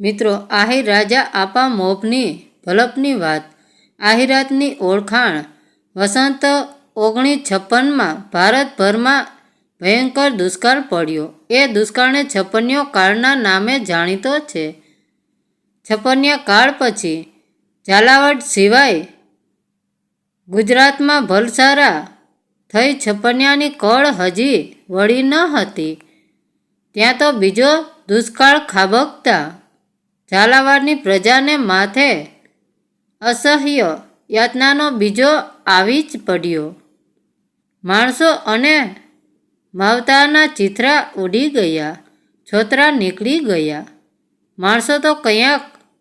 મિત્રો, આહિર રાજા આપા મોભની, ભલપની વાત. આહિરાતની ઓળખાણ વસંત ઓગણીસ છપ્પનમાં ભારતભરમાં ભયંકર દુષ્કાળ પડ્યો. એ દુષ્કાળને છપ્પનિયો કાળના નામે જાણીતો છે. છપ્પનિયા કાળ પછી ઝાલાવાડ સિવાય ગુજરાતમાં ભલસારા થઈ છપ્પનિયાની કળ હજી વળી ન હતી. ત્યાં તો બીજો દુષ્કાળ ખાબકતા ઝાલાવાડની પ્રજાને માથે અસહ્ય યાતનાનો બીજો આવી જ પડ્યો. માણસો અને માવતાના ચિથરા ઉડી ગયા, છોતરા નીકળી ગયા. માણસો તો ક્યાંક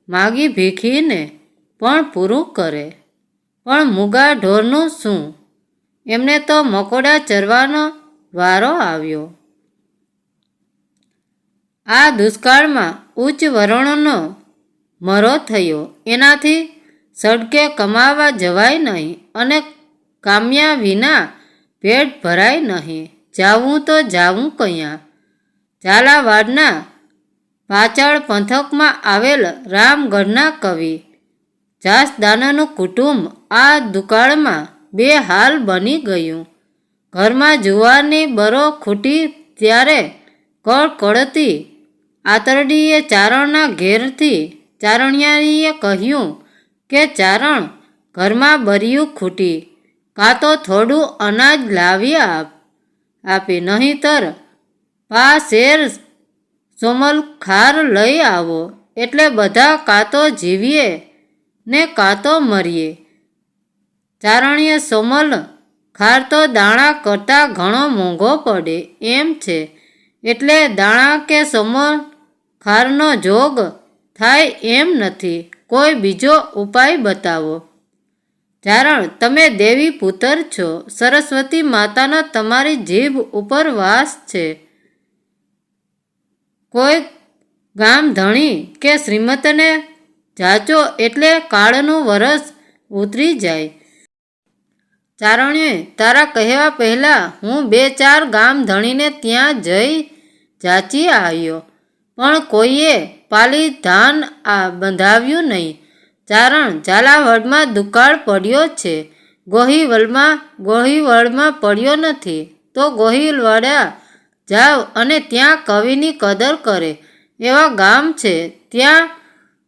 માગી ભીખીને પણ પૂરું કરે. પણ મૂગા ઢોરનું શું? એમને તો મકોડા ચરવાનો વારો આવ્યો. આ દુષ્કાળમાં ઉચ્ચ વરણોનો મરો થયો. એનાથી સડકે કમાવા જવાય નહીં અને કામ્યા વિના પેટ ભરાય નહીં. જાવું તો જાવું કયા. ઝાલાવાડના પાછળ પંથકમાં આવેલ રામગઢના કવિ જાસદાનાનું કુટુંબ આ દુકાળમાં બે હાલ બની ગયું. ઘરમાં જુવારની બરો ખૂટી ત્યારે કળકળતી આતરડીએ ચારણના ઘેરથી ચારણિયારીએ કહ્યું કે ચારણ ઘરમાં બરિયું ખૂટી, કાં તો થોડું અનાજ લાવી આપ, આપી, નહીંતર પા શેર સોમલ ખાર લઈ આવો. એટલે બધા કાં તો જીવીએ ને કાં તો મરીએ. ચારણીય સોમલ ખાર તો દાણા કરતાં ઘણો મોંઘો પડે, એમ છે. એટલે દાણા કે સોમલ ખારનો જોગ થાય એમ નથી. કોઈ બીજો ઉપાય બતાવો. ચારણ તમે દેવી પુત્ર છો. સરસ્વતી માતાનો તમારી જીભ ઉપર વાસ છે. કોઈ ગામ ધણી કે શ્રીમતને જાચો એટલે કાળનું વરસ ઉતરી જાય. ચારણ્ય તારા કહેવા પહેલાં હું બે ચાર ગામ ધણીને ત્યાં જઈ જાચી આવ્યો. પણ કોઈએ પાલી ધાન આ બંધાવ્યું નહીં. ચારણ ઝાલાવાડમાં દુકાળ પડ્યો છે. ગોહિવલમાં ગોહિવળમાં પડ્યો નથી. તો ગોહિલવાડા જાવ અને ત્યાં કવિની કદર કરે. એવા ગામ છે, ત્યાં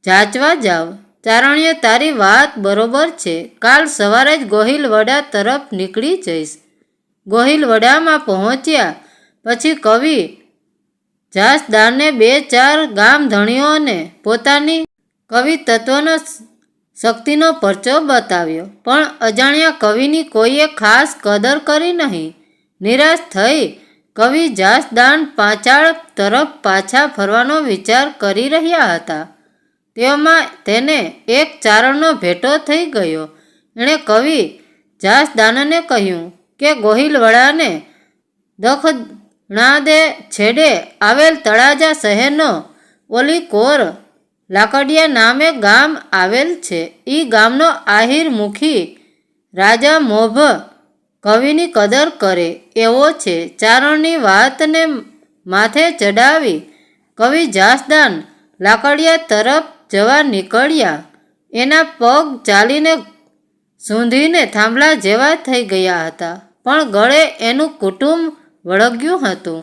જાચવા જાવ. ચારણ્ય તારી વાત બરોબર છે. કાલ સવારે જ ગોહિલવડા તરફ નીકળી જઈશ. ગોહિલવડામાં પહોંચ્યા. પછી કવિ જાસદારને બે ચાર ગામ ધણીઓને પોતાની કવિ તત્વનો શક્તિનો પરચો બતાવ્યો. પણ અજાણ્યા કવિની કોઈએ ખાસ કદર કરી નહીં. નિરાશ થઈ કવિ જાસદાન પાછળ તરફ પાછા ફરવાનો વિચાર કરી રહ્યા હતા. તેઓમાં તેને એક ચારણનો ભેટો થઈ ગયો. એણે કવિ જાસદાનને કહ્યું કે ગોહિલવડાને દખનાદે છેડે આવેલ તળાજા શહેરનો ઓલી કોર લાકડિયા નામે ગામ આવેલ છે. એ ગામનો આહિર મુખી રાજા મોભ કવિની કદર કરે એવો છે. ચારણની વાતને માથે ચડાવી કવિ જાસદાન લાકડિયા તરફ જવા નીકળ્યા. એના પગ ચાલીને સૂંધીને થાંભલા જેવા થઈ ગયા હતા. પણ ગળે એનું કુટુંબ વળગ્યું હતું.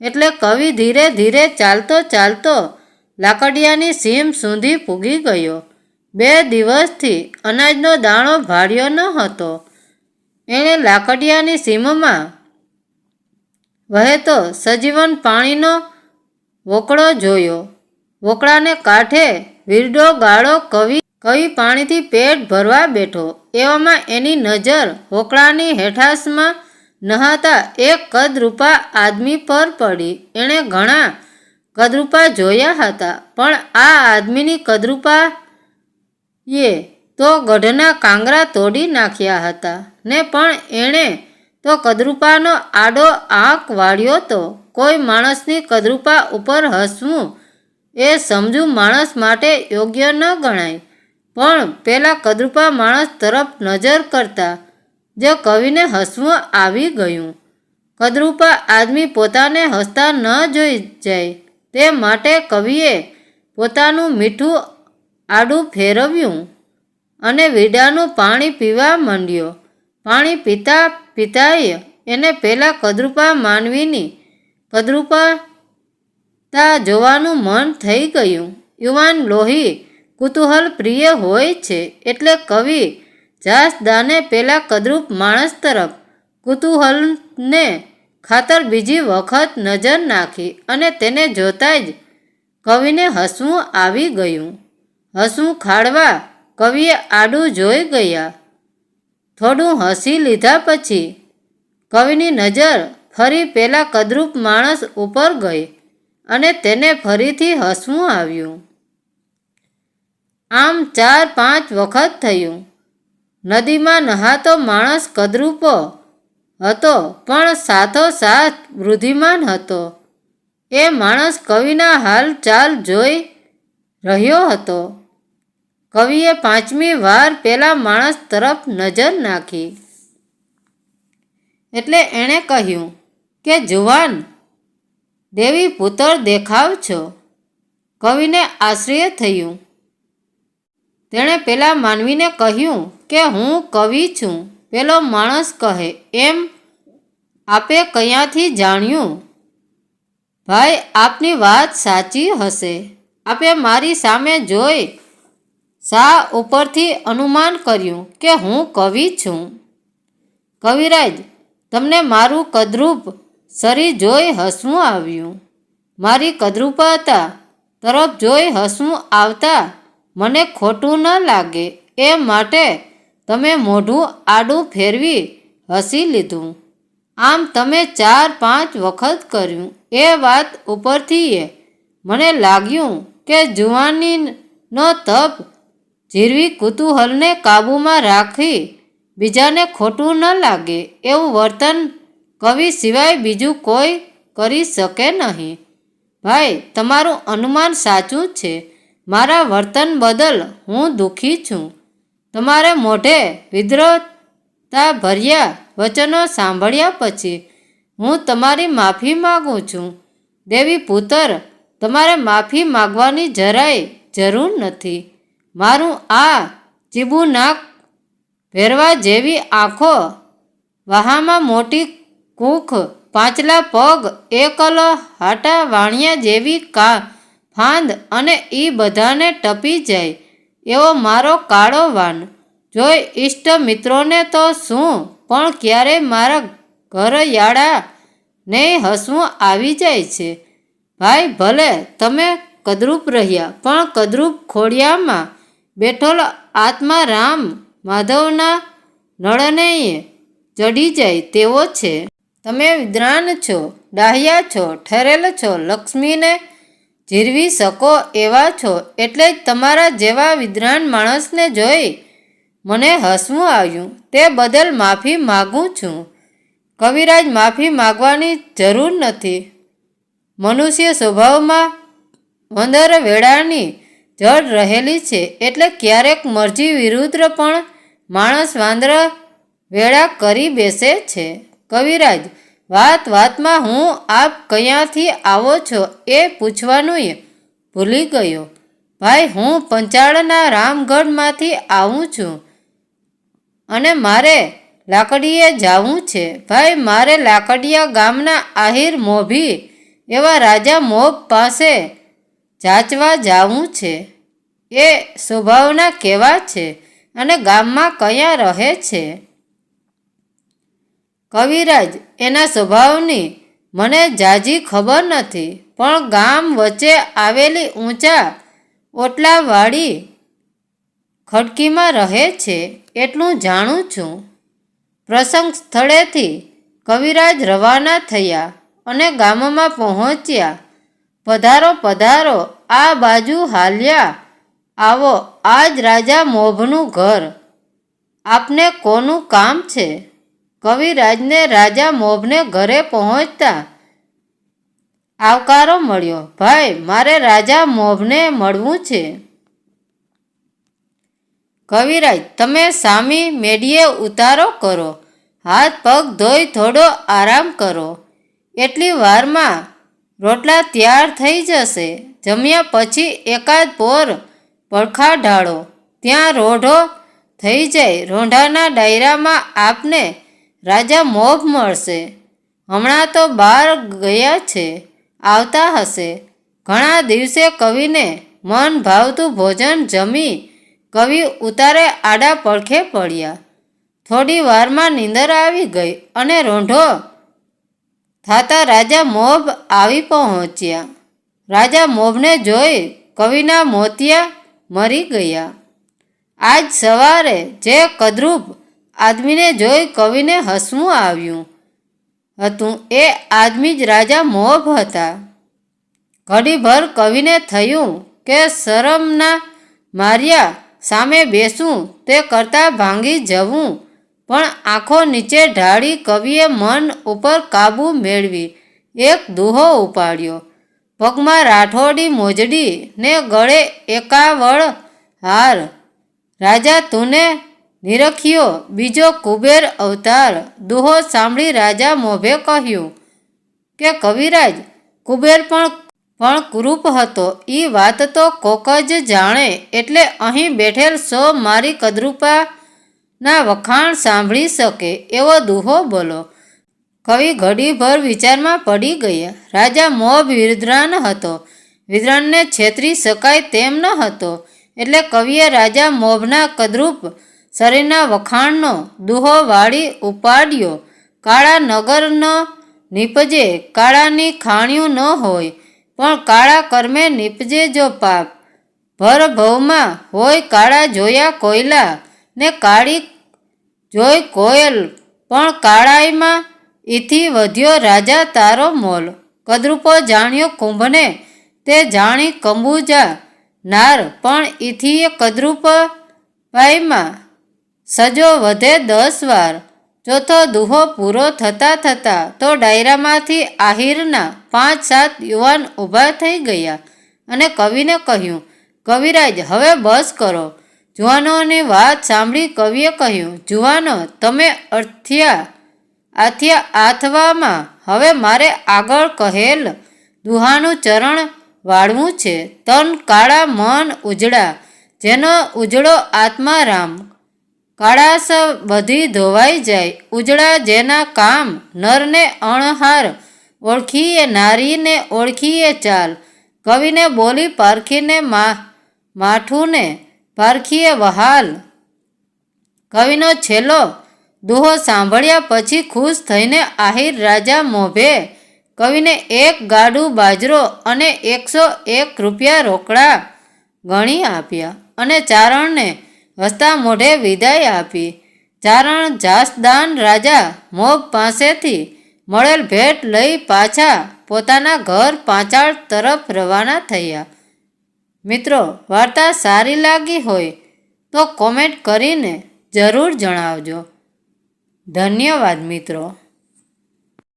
એટલે કવિ ધીરે ધીરે ચાલતો ચાલતો લાકડિયાની સીમ સુધી પૂગી ગયો. બે દિવસથી અનાજનો દાણો ભાળ્યો ન હતો. એણે લાકડિયાની સીમમાં વહેતો સજીવન પાણીનો વોકળો જોયો. વોકળાને કાંઠે વીરડો ગાળો કવિ કવિ પાણીથી પેટ ભરવા બેઠો. એવામાં એની નજર વોકળાની હેઠાશમાં નહાતા એક કદરૂપા આદમી પર પડી. એણે ઘણા કદરૂપા જોયા હતા, પણ આ આદમીની કદરૂપા એ તો ગઢના કાંગરા તોડી નાખ્યા હતા. ને પણ એણે તો કદરૂપાનો આડો આંક વાળ્યો તો, કોઈ માણસની કદરૂપા ઉપર હસવું એ સમજુ માણસ માટે યોગ્ય ન ગણાય. પણ પેલા કદરૂપા માણસ તરફ નજર કરતા જે કવિને હસવું આવી ગયું. કદરૂપા આદમી પોતાને હસતા ન જોઈ જાય, તે માટે કવિએ પોતાનું મીઠું આડું ફેરવ્યું અને વીડાનું પાણી પીવા માંડ્યો. પાણી પીતા પીતાએ એને પહેલાં કદરૂપા માનવીની કદરૂપાતા જોવાનું મન થઈ ગયું. યુવાન લોહી કુતૂહલ પ્રિય હોય છે એટલે કવિ જાસદાને પેલા કદરૂપ માણસ તરફ કુતૂહલને ખાતર બીજી વખત નજર નાખી અને તેને જોતા જ કવિને હસવું આવી ગયું. હસવું ખાડવા કવિએ આડું જોઈ ગયા. થોડું હસી લીધા પછી કવિની નજર ફરી પેલા કદરૂપ માણસ ઉપર ગઈ અને તેને ફરીથી હસવું આવ્યું. આમ ચાર પાંચ વખત થયું. નદીમાં નહાતો માણસ કદરૂપો હતો, પણ સાથોસાથ વૃદ્ધિમાન હતો. એ માણસ કવિના હાલચાલ જોઈ રહ્યો હતો. કવિએ પાંચમી વાર પેલા માણસ તરફ નજર નાખી. એટલે એણે કહ્યું કે, જુવાન, દેવી પુત્ર દેખાવ છો. કવિને આશ્ચર્ય થયું. તેણે પેલા માનવીને કહ્યું કે હું કવિ છું. પેલો માણસ કહે, એમ આપે કયાંથી જાણ્યું? ભાઈ, આપની વાત સાચી હશે. આપે મારી સામે જોઈ શા ઉપરથી અનુમાન કર્યું કે હું કવિ છું. કવિરાજ, તમને મારું કદરૂપ શરીર જોઈ હસવું આવ્યું. મારી કદરૂપતા તરફ જોઈ હસવું આવતા મને ખોટું ન લાગે એ માટે તમે મોઢું આડું ફેરવી હસી લીધું. આમ તમે ચાર પાંચ વખત કર્યું. એ વાત ઉપરથી મને લાગ્યું કે જુવાનીનો તપ જીરવી કુતૂહલને કાબૂમાં રાખી બીજાને ખોટું ન લાગે એવું વર્તન કવિ સિવાય બીજું કોઈ કરી શકે નહીં. ભાઈ, તમારું અનુમાન સાચું છે. મારા વર્તન બદલ હું દુઃખી છું. તમારે મોઢે વિદ્રોહતા ભર્યા વચનો સાંભળ્યા પછી હું તમારી માફી માગું છું. દેવી પુત્ર, તમારે માફી માગવાની જરાય જરૂર નથી. મારું આ ચીબું નાક ભેરવા જેવી આંખો વહામાં મોટી કૂખ, પાંચલા પગ, એકલ હાટા વાણિયા જેવી કા ફાંદ અને એ બધાને ટપી જાય, એવો મારો કાળો વાન. જોઈ ઈષ્ટ મિત્રોને તો શું, પણ ક્યારે મારા ઘર યાળા ને હસવું આવી જાય છે. ભાઈ, ભલે તમે કદરૂપ રહ્યા, પણ કદરૂપ ખોડિયામાં બેઠોલ આત્મા રામ માધવના નળને ચડી જાય તેવો છે. તમે વિદ્રાન છો, ડાહ્યા છો, ઠરેલ છો, લક્ષ્મીને જીરવી શકો એવા છો એટલે જ તમારા જેવા વિદ્રાન માણસને જોઈ મને હસવું આવ્યું. તે બદલ માફી માગું છું. કવિરાજ માફી માગવાની જરૂર નથી. મનુષ્ય સ્વભાવમાં વંદર વેળાની જડ રહેલી છે એટલે ક્યારેક મરજી વિરુદ્ધ પણ માણસ વાંદર વેળા કરી બેસે છે. કવિરાજ વાત વાતમાં હું આપ કયાંથી આવો છો એ પૂછવાનું ભૂલી ગયો. ભાઈ, હું પંચાળના રામગઢમાંથી આવું છું અને મારે લાકડીએ જાવું છે. ભાઈ, મારે લાકડિયા ગામના આહિર મોભી એવા રાજા મોભ પાસે જાચવા જાવું છે. એ સ્વભાવના કેવા છે અને ગામમાં કયા રહે છે? કવિરાજ એના સ્વભાવની મને જાજી ખબર નથી, પણ ગામ વચ્ચે આવેલી ઊંચા ઓટલાવાળી ખડકીમાં રહે છે એટલું જાણું છું. પ્રસંગ સ્થળેથી કવિરાજ રવાના થયા અને ગામમાં પહોંચ્યા. પધારો પધારો, આ બાજુ હાલ્યા. આવો, આજ રાજા મોભનું ઘર. આપને કોનું કામ છે? કવિરાજને રાજા મોભને ઘરે પહોંચતા આવકારો મળ્યો. ભાઈ, મારે રાજા મોભને મળવું છે. કવિરાજ, તમે સામી મેડીએ ઉતારો કરો. હાથ, પગ ધોઈ થોડો આરામ કરો. એટલી વારમાં રોટલા તૈયાર થઈ જશે. જમ્યા પછી એકાદ પોર પડખા ઢાળો. ત્યાં રોઢો થઈ જાય. રોંઢાના ડાયરામાં આપને રાજા મોભ મળશે. હમણાં તો બહાર ગયા છે, આવતા હશે. ઘણા દિવસે કવિને મન ભાવતું ભોજન જમી કવિ ઉતારે આડા પડખે પડ્યા. થોડી વારમાં નીંદર આવી ગઈ અને રોંઢો થાતા રાજા મોભ આવી પહોંચ્યા. રાજા મોભને જોઈ કવિના મોતિયા મરી ગયા. આજ સવારે જે કદરૂપ આદમીને જોઈ કવિને હસવું આવ્યું. હતું. એ આદમી જ રાજા મોભ હતા. ઘડીભર કવિને થયું કે શરમના માર્યા સામે બેસું, તે કરતાં ભાંગી જવું. પણ આંખો નીચે ઢાળી કવિએ મન ઉપર કાબૂ મેળવી. એક દુહો ઉપાડ્યો. પગમાં રાઠોડી મોજડી ને ગળે એકાવળ હાર. રાજા તુને નિરખ્યો. બીજો કુબેર અવતાર. દુહો સાંભળી રાજા મોભે કહ્યું કે, કવિરાજ, કુબેર પણ પણ કુરૂપ હતો. એ વાત તો કોક જ જાણે. એટલે અહીં બેઠેલ સો મારી કદરૂપાના વખાણ સાંભળી શકે. એવો દુહો બોલો. કવિ ઘડીભર વિચારમાં પડી ગયા. રાજા મોભ વિદ્રાન હતો. વિદ્રાનને છેતરી શકાય તેમ ન હતો. એટલે કવિએ રાજા મોભના કદરૂપ શરીરના વખાણનો દુહો વાળી ઉપાડ્યો કાળા નગર ન નીપજે, કાળાની ખાણ્યું ન હોય, પણ કાળા કર્મે નીપજે જો પાપ. ભર ભવમાં હોય કાળા જોયા કોયલા ને કાળી જોઈ કોયલ, પણ કાળાઈમાં ઈથી વધ્યો રાજા તારો મોલ. કદરૂપો જાણ્યો કુંભને, તે જાણી કંબુજા નાર, પણ ઇથી કદરૂપ પાઈમાં સજો વધે દસ વાર. ચોથો દુહો પૂરો થતા થતા તો ડાયરામાંથી આહિરના પાંચ સાત યુવાન ઊભા થઈ ગયા અને કવિને કહ્યું, કવિરાજ, હવે બસ કરો. જુવાનોની વાત સાંભળી કવિએ કહ્યું, જુવાનો, તમે અર્થ્યા, આથ્યા આથવામાં, હવે મારે આગળ કહેલ. દુહાનું ચરણ વાળવું છે, તન કાળા મન ઉજળા, જેનો ઉજળો આત્મા કાળાસ બધી ધોવાઈ જાય, ઉજળા જેના કામ નરને અણહાર, ઓળખીએ નારીને ઓળખીએ ચાલ. કવિને બોલી પારખીને માઠુંને પારખીએ વહાલ. કવિનો છેલ્લો દુહો સાંભળ્યા પછી ખુશ થઈને આહિર રાજા મોભે કવિને એક ગાડું બાજરો અને એકસો એક રૂપિયા રોકડા ગણી આપ્યા અને ચારણને હસતા મોઢે વિદાય આપી. ચારણ જાસદાન રાજા મોગ પાસેથી મળેલ ભેટ લઈ પાછા પોતાના ઘર પાંચાળ તરફ રવાના થયા. મિત્રો, વાર્તા સારી લાગી હોય તો કોમેન્ટ કરીને જરૂર જણાવજો. ધન્યવાદ મિત્રો.